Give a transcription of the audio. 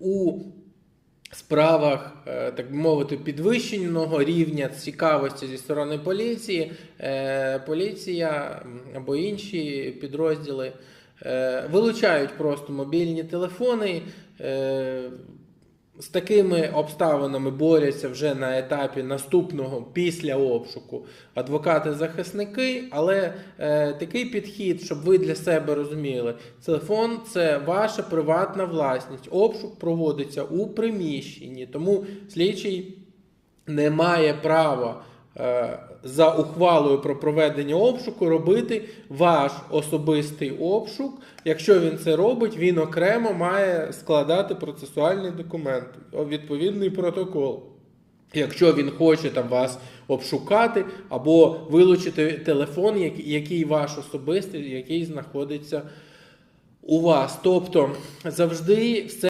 у справах, е, так би мовити, підвищеного рівня цікавості зі сторони поліції, е, поліція або інші підрозділи е, вилучають просто мобільні телефони. З такими обставинами борються вже на етапі наступного після обшуку адвокати-захисники, але е, такий підхід, щоб ви для себе розуміли, телефон це ваша приватна власність. Обшук проводиться у приміщенні, тому слідчий не має права за ухвалою про проведення обшуку робити ваш особистий обшук. Якщо він це робить, він окремо має складати процесуальний документ, відповідний протокол. Якщо він хоче там вас обшукати або вилучити телефон, який ваш особистий, який знаходиться у вас. Тобто завжди все.